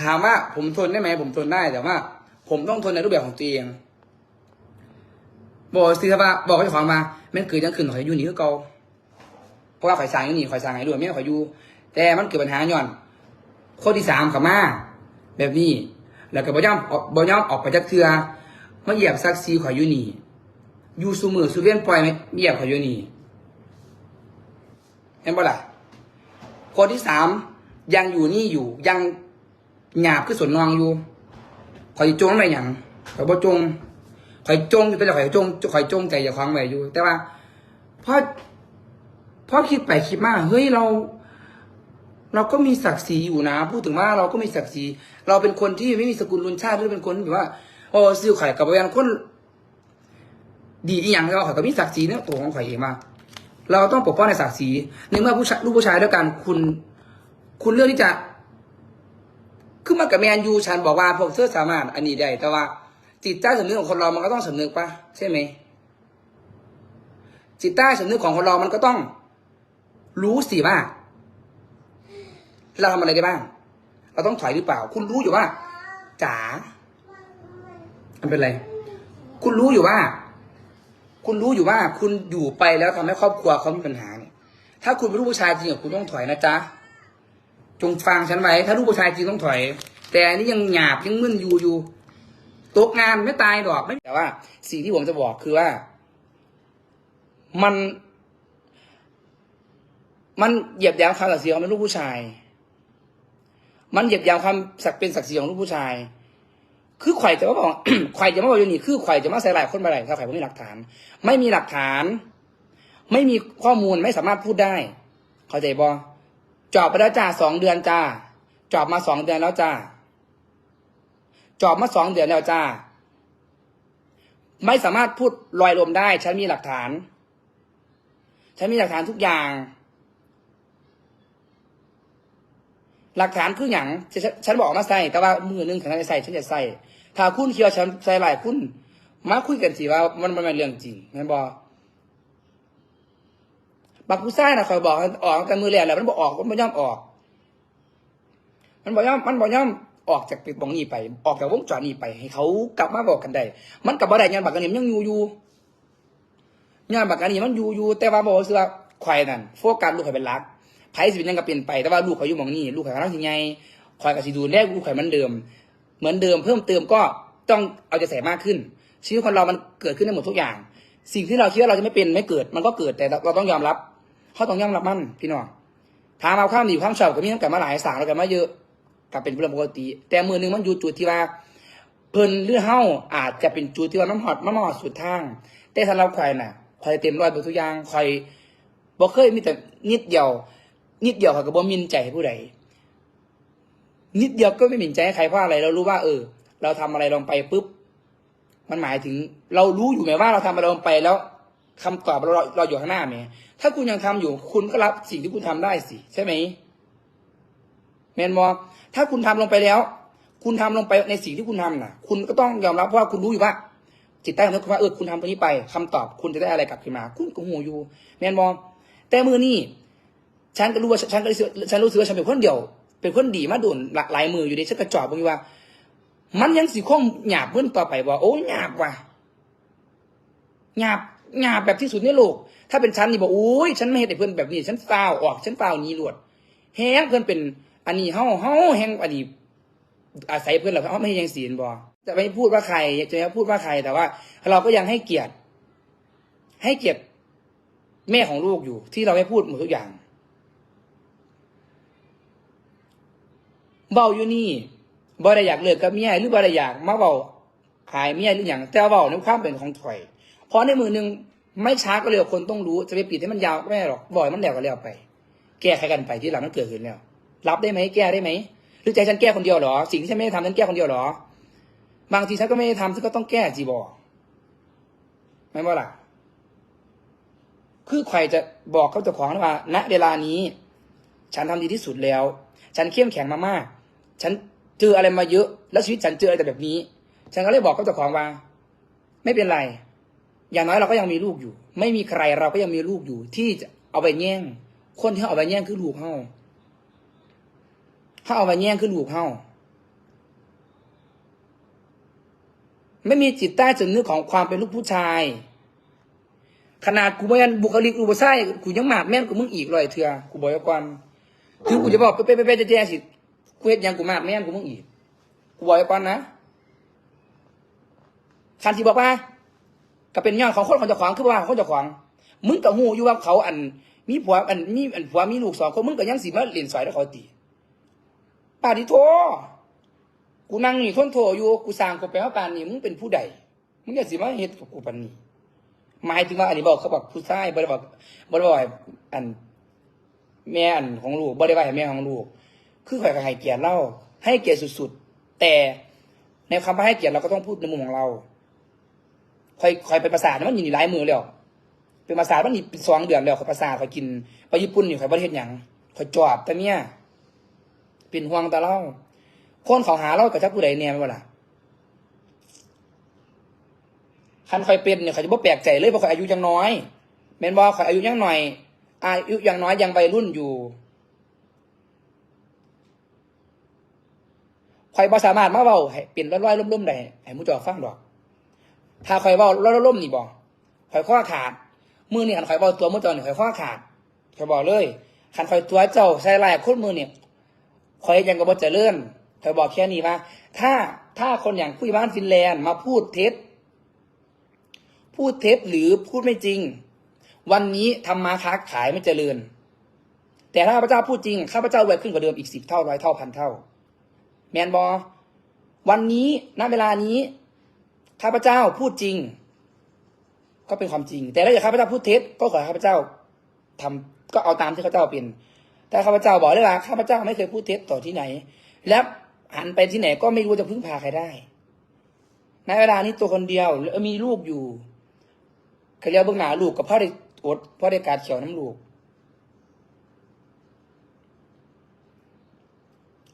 ถามว่าผมทนได้ไหมผมทนได้แต่ว่า ผมต้องทนในรูปแบบของตัวเองบอกสิครับว่าบอกกับเจ้าของมาแม่นเกิดยังขึ้นข่อยอยู่นี่คือเก่าเพราะว่าข่อยสร้างอยู่นี่ข่อยสร้างให้ด้วยแม่ข่อยอยู่แต่มันเกิดปัญหาย้อนข้อที่สามขามาแบบนี้ แล้วก็บ่ยอมออกบ่ยอมออกไปจากเทือมาเหยียบซักซีข่อยอยู่นี่อยู่สูมือสูเวียนปล่อยไหมเหยียบข่อยอยู่นี่เห็นบ่ล่ะข้อที่สามยังอยู่นี่อยู่ยัง หยาบคือส่วนนองอยู่ข่อยจงไปหยังข่อยบ่จงข่อยจงอยู่แต่ข่อยจงข่อยจงใจอย่าคว้างไว้อยู่ แต่ว่าพอพอคิดไปคิดมาเฮ้ยเรา เราก็มีศักดิ์ศรีอยู่นะ พูดถึงว่าเราก็มีศักดิ์ศรีเราเป็นคนที่ไม่มีสกุลรุนชาติหรือเป็นคนแบบว่าโอ้ซื้อข่อยกับบริเวณคน ดีอีหยังเราข่อยก็มีศักดิ์ศรีเนี่ยตัวของข่อยเองมาเราต้องปกป้องในศักดิ์ศรีในเมื่อผู้ชายลูกผู้ชายด้วยกันคุณ คุณเลือกที่จะ คือมากับแมนยูฉันบอกว่าพวกเธอสามารถอันนี้ได้ แต่ว่า จิตใต้สำนึกของคนเรามันก็ต้องสำนึกปะใช่ไหมจิตใต้สำนึกของคนเรามันก็ต้อง รู้สิว่าเราทำอะไรได้บ้าง เราต้องถอยหรือเปล่า คุณรู้อยู่ว่าจ๋ามันเป็นไร คุณรู้อยู่ว่า คุณรู้อยู่ว่า คุณอยู่ไปแล้วทำให้ครอบครัวเขามีปัญหาเนี่ยถ้าคุณเป็นลูกผู้ชายจริงอะคุณต้องถอยนะจ๊ะ จงฟังฉันไว้ ถ้าลูกผู้ชายจริงต้องถอย แต่อันนี้ยังหยาบยังมึนอยู่อยู่ตกงานไม่ตายดอกไม่แต่ว่า สิ่งที่ผมจะบอกคือว่า มัน มันเหยียบย่ำความศักดิ์ศรีของเป็นลูกผู้ชาย มันเหยียบย่ำความศักดิ์เป็นศักดิ์ศรีของลูกผู้ชาย คือข่อยจะมาบอกข่อยจะมาบอกอยู่นี่คือข่อยจะมาใส่ลายคนมาหลถ้าข่อยไม่มีหลักฐาน ไม่มีหลักฐาน ไม่มีข้อมูลไม่สามารถพูดได้ เข้าใจบอ จอบไปแล้วจ้าสองเดือนจ้าจอบมาสองเดือนแล้วจ้าจอบมาสองเดือนแล้วจ้าไม่สามารถพูดลอยลมได้ ฉันมีหลักฐาน ฉันมีหลักฐานทุกอย่าง หลักฐานคืออย่างฉ,ฉันบอกมาใส่ แต่ว่ามือหนึงฉันจะใส่ ฉันจะใส่ ถ้าคุณเคียวฉันใส่หลายคุณ มาคุยกันสิว่ามันมันเป็นเรื่องจริงแม่นบอ บักผู้ชายนะคอยบอกออกกันมือแรกแล้วมันบอกออกมันไม่ย่อมออก มันบอกย่อมมันบอกย่อมออกจากปิดบองนี้ไป ออกจากวงจรนี้ไป ให้เขากลับมาบอกกันได้ มันกลับมาได้ยันบักกันนี่ยังอยู่อยู่ยันบักกันนี่มันอยู่อยู่แต่ว่าบอกว่าคือว่าควายนั่นโฟกัสลูกข่อยเป็นหลักไพ่สิเป็นยังก็เปลี่ยนไปแต่ว่าลูกเขาอยู่มองนี้ลูกข่อยกำลังยังไงควายกับสิดูแลลูกข่อยมือนเดิม เหมือนเดิมเพิ่มเติมก็ต้องเอาใจใส่มากขึ้น ชีวิตคนเรามันเกิดขึ้นได้หมดทุกอย่าง สิ่งที่เราคิดว่าเราจะไม่เป็นไม่เกิด มันก็เกิดแต่เราต้องยอมรับ เขาต้องยอมรับมันพี่น้องถามเอาข้ามดีความชอบก็มีทั้งกันมาหลายสางแล้วกันมาเยอะกับเป็นเรื่องปกติ แต่มือหนึ่งมันอยู่จุดที่ว่า เพิ่นหรือเฮาอาจจะเป็นจุดที่ว่ามันหอดมันหอดสุดทาง แต่สำหรับใครน่ะใครเต็มร้อยเบทุกอย่างใครบ่เคยมีแต่นิดเดียว นิดเดียวเขาก็บ่มินใจให้ผู้ใดนิดเดียวก็ไม่หมิ่นใจให้ใครเพราะอะไรเรารู้ว่า เออ เราทำอะไรลงไปปุ๊บมันหมายถึง เรารู้อยู่ไหมว่าเราทำอะไรลงไปแล้วคำตอบเราเราอยู่ข้างหน้าไหมถ้าคุณยังทำอยู่ คุณก็รับสิ่งที่คุณทำได้สิ ใช่ไหมแมนมอถ้าคุณทำลงไปแล้ว คุณทำลงไปในสิ่งที่คุณทำน่ะ คุณก็ต้องยอมรับเพราะว่าคุณรู้อยู่ว่าจิตใต้สำนึกคุณว่าเออคุณทำตรงนี้ไปคำตอบคุณจะได้อะไรกลับขึ้นมา คุณก็หูอยู่ แมนมอแต่มือนี่ฉันก็รู้ว่าฉันก็รู้สึกฉันรู้สึกว่าฉันเป็นคนเดียว เป็นคนดีมาโดนหลากหลายมืออยู่ในฉันกระจอบบอกว่า มันยังสิคงหยาบเพื่อนต่อไปว่าโอ้หยาบว่ะหยาบ หยาบแบบที่สุดในโลก ถ้าเป็นฉันนี่บอกโอ้ยฉันไม่เห็นแต่เพื่อนแบบนี้ ฉันฟาวออกฉันฟาวนี้หลวดแฮงเพื่อนเป็นอันนี้เฮาเฮาแฮงอันนี้อาศัยเพื่อนเราเขาไม่ให้ยังศีลบอจะไม่พูดว่าใครจะไม่พูดว่าใครแต่ว่า เราก็ยังให้เกียรติ ให้เกียรติแม่ของลูกอยู่ ที่เราไม่พูดหมดทุกอย่างเบาอยู่นี่บ่ได้อยากเลิกกับเมียหรือบ่ได้อยากมาเบาขายเมียหรืออย่างแต่ว่าเบาในความเป็นของถอย เพราะในมือหนึ่งไม่ช้าก็เร็วคนต้องรู้จะไปปิดให้มันยาวก็ไม่ได้หรอกบ่อยมันแล้วก็แล้วไป แก้ไขกันไปที่หลังมันเกิดขึ้นแล้วรับได้ไหมแก้ได้ไหมหรือใจฉันแก้คนเดียวหรอ สิ่งที่ฉันไม่ได้ทำฉันแก้คนเดียวหรอ บางทีฉันก็ไม่ได้ทำฉันก็ต้องแก้จีบอไม่ว่าล่ะ คือใครจะบอกเขาเจ้าของว่า ณ เวลานี้ ฉันทำดีที่สุดแล้ว ฉันเข้มแข็งมามากฉันเจออะไรมาเยอะ แล้วชีวิตฉันเจออะไรแต่แบบนี้ ฉันก็เลยบอกเขาเจ้าของว่า ไม่เป็นไร อย่างน้อยเราก็ยังมีลูกอยู่ ไม่มีใครเราก็ยังมีลูกอยู่ ที่จะเอาไปแย่ง คนที่เอาไปแย่งคือลูกเฮาถ้าเอาไปแย่งคือลูกเฮาไม่มีจิตใต้สำนึกของความเป็นลูกผู้ชาย ขนาดกูไม่ยันบุคลิกอุปไส้กูยังหมากแม่นกูมึงอีกเลยเถื่อกูบอกก่อนคือกูจะบอกไปไปไปจะแจ้สิกูเห็นยังกูมากแม่นกูมึงอีกกูบอกก่อนนะคันที่บอกว่า ก็เป็นย้อนของคนของเจ้าของคือว่าของเจ้าของมึงกับหูอยู่ว่าเขาอัน มีผัวอันมีอันผัวมีลูกสองคนมึงก็ยังสิมาเล่นสอยแล้วเขาตีป่าดิโทกูนั่งนี่ทนโทอยู่กูสร้างกูไปว่าปานนี้มึงเป็นผู้ใดมึงอย่าสิมาเฮ็ดกับกูปานนี้หมายถึงว่าอันนี้บอกเขาบอกผู้ชายบ่ได้บอกบ่ได้บอกอัน แม่อันของลูกบ่ได้ว่าให้แม่ของลูก คือข่อยก็ให้เกียรติเราให้เกียรติสุดๆแต่ในคำว่าให้เกียรติเราก็ต้องพูดในมุมของเรา อยข่อยเป็นภาษาทมันอยู่ในหลายมือแล้วเป็นภาษาทมันนี่เป็นสองเดือนแล้วข่อยภาษาทข่อยกินไปญี่ปุ่นนี่ข่อยบ่ได้เฮ็ดหยังข่อยจอบแต่เมียเป็นห่วงต่เราคนเขาหาเรากับจักผู้ใดแน่แม่นบ่ล่ะคันคอยเป็นเนี่ยเขาจะบ่แปลกใจเลยเพราะเขาอายุยังน้อยแม่นบ่เขาอายุยังหน่อย อายุยังน้อยยังวัยรุ่นอยู่คอยบ่สามารถมาเว้าเป็นร้อยๆล่มๆได้ให้มูจอฟังดอก ถ้าคอยเว้าร้อยๆล่มนี่บ่คอยข้อขาดมือนี่คันคอยเว้าตัวมู่เจอนี่คอยข้อขาดคอยบอกเลยคันคอยตัวเจ้าใส่ลายคนมือเนี่ยคอยยังก็บ่เจริญคอยบอกแค่นี้ว่าถ้าถ้าคนอย่างผู้บ้านฟินแลนด์มาพูดเท็จ พูดเท็จหรือพูดไม่จริง วันนี้ทำมาค้าขายไม่เจริญ แต่ถ้าข้าพเจ้าพูดจริงข้าพเจ้ารวยขึ้นกว่าเดิมอีกสิบเท่าร้อยเท่าพันเท่า แมนบอวันนี้ณเวลานี้ ข้าพเจ้าพูดจริง ก็เป็นความจริง แต่ถ้าอยากข้าพเจ้าพูดเท็จก็ขอให้ข้าพเจ้าทำก็เอาตามที่ข้าพเจ้าเป็น แต่ข้าพเจ้าบอกเลยว่าข้าพเจ้าไม่เคยพูดเท็จต่อที่ไหน และหันไปที่ไหนก็ไม่รู้จะพึ่งพาใครได้ในเวลานี้ตัวคนเดียวแล้วมีลูกอยู่เขาเรียกเบื้องหน้าลูกกับพ่อได้อดพ่อได้การเขียวน้ำลูก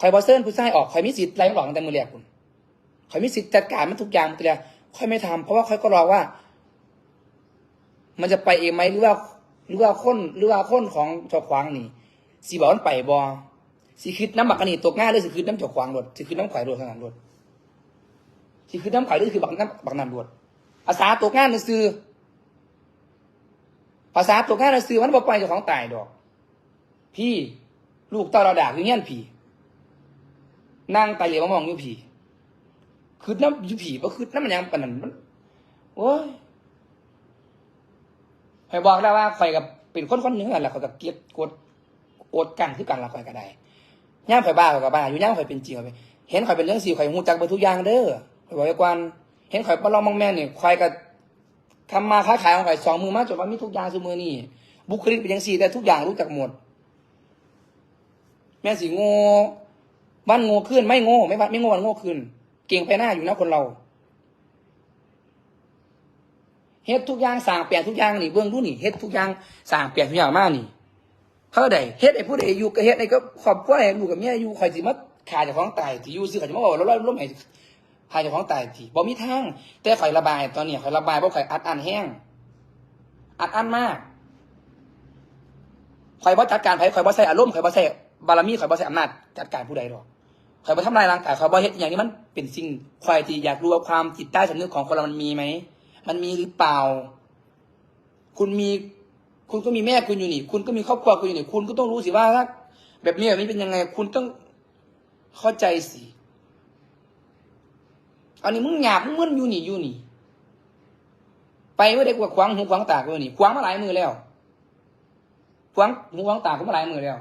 คอยบอเซิร์นผู้ชายออกคอยมีสิทธิ์ไล่มันออกตั้งแต่มือแรกคุณคอยมีสิทธิ์จัดการมันทุกอย่างแต่ละ ค่อยไม่ทำเพราะว่าค่อยก็รอว่า มันจะไปเองไหมหรือว่าหรือว่าคนหรือว่าค้นของจ้าขวางนี่สีบอกมันไปบอสีคิดน้ำบักกันนี่ตกง่ายเลยสิคิดน้ำจ้าขวางรถสิคิดน้ำข่อยรถขนาดรถสิคิดน้ำข่อยด้วยคือบักน้ำบักน้ำรถอาสาตกง่ายนั่นคือภาษาตัวง่ายเราซื้อมันบอกไปเจ้าของตายดอก พี่ลูกเต้าเราด่าคือเงี้ยนผีนั่งไตเหลียวมองอยู่ผี คือน้ำยู่ผีก็คือน้ำมันยังปนนันมันโอ้ยคอยบอกได้ว่าคอยกับเป็นคนคนหนึ่งแหละคอยกับเกลียดกดโอดกันคือกันละคอยก็ได้ย่างคอยบ้าคอยกับบ้าอยู่ย่างคอยเป็นจริงคอยเห็นคอยเป็นเรื่องสิคอยหูจักไปทุกอย่างเด้อคอยบอกไว้ก่อนเห็นคอยปลองมองแม่เนี่ยคอยกับทำมาค้าขายของข่อยสองมือมาจนว่ามีทุกอย่างสมือนี่บุคลิกเป็นอย่างสี่แต่ทุกอย่างรู้จักหมด แม่สีโง่บ้านโง่ขึ้นไม่โง่ไม่บ้านไม่โง่บ้านโง่ขึ้น เก่งไปหน้าอยู่นะคนเราเฮ็ดทุกอย่างสั่งเปลี่ยนทุกอย่างนี่เบื้องรู้นี่เฮ็ดทุกอย่างสั่งเปลี่ยนทุกอย่างมากนี่เขาใดเฮ็ดไอ้ผู้ใดอยู่กับเฮ็ดไอ้ก็ขอบครัวไอ้อยู่กับเมียอยู่คอยสิมาขาดจากของตายที่อยู่ซื้อขาจะมาบอกแล้วล้มไอ้หายจากของตายที่บ่มีทางแต่ข่อยระบายตอนนี้ข่อยระบายเพราะข่อยอัดอันแห้งอัดอันมากข่อยบ่จัดการไผข่อยบ่ใส่อารมณ์ข่อยบ่ใส่บารมีข่อยบ่ใส่อำนาจจัดการผู้ใดหรอก ข่อยบ่ทำลายร่างกายข่อยบ่เฮ็ดอย่างนี้มันเป็นสิ่งข่อยที่อยากรู้ว่าความจิตใต้สำนึกของคนเรามันมีไหม มันมีหรือเปล่า คุณมี คุณก็มีแม่คุณอยู่นี่ คุณก็มีครอบครัวคุณอยู่นี่ คุณก็ต้องรู้สิว่าถ้าแบบนี้แบบนี้เป็นยังไง คุณต้องเข้าใจสิอันนี้มึงหยาบมึงมึนอยู่นี่อยู่นี่ ไปไม่ได้กว่าขวางหูขวางตากูนี่ขวางมาหลายมือแล้วขวางหูขวางตากูมาหลายมือแล้ว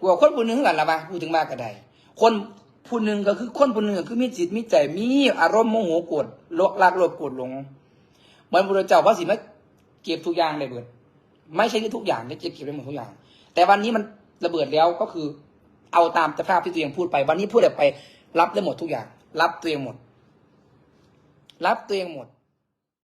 กว่าคนผู้หนึ่งกันละมาพูดถึงมากก็ได้คนผู้หนึ่งก็คือคนผู้หนึ่งก็คือมีจิตมีใจมีอารมณ์โมโหโกรธโลกรักโลภโกรธหลงเหมือนพระเจ้าพระสิมาเก็บทุกอย่างเลยเบิด ไม่ใช่ทุกอย่างได้เก็บเก็บได้หมดทุกอย่าง แต่วันนี้มันระเบิดแล้วก็คือ เอาตามสภาพที่ตัวเองพูดไป วันนี้พูดออกไป รับได้หมดทุกอย่าง รับตัวเองหมด รับตัวเองหมด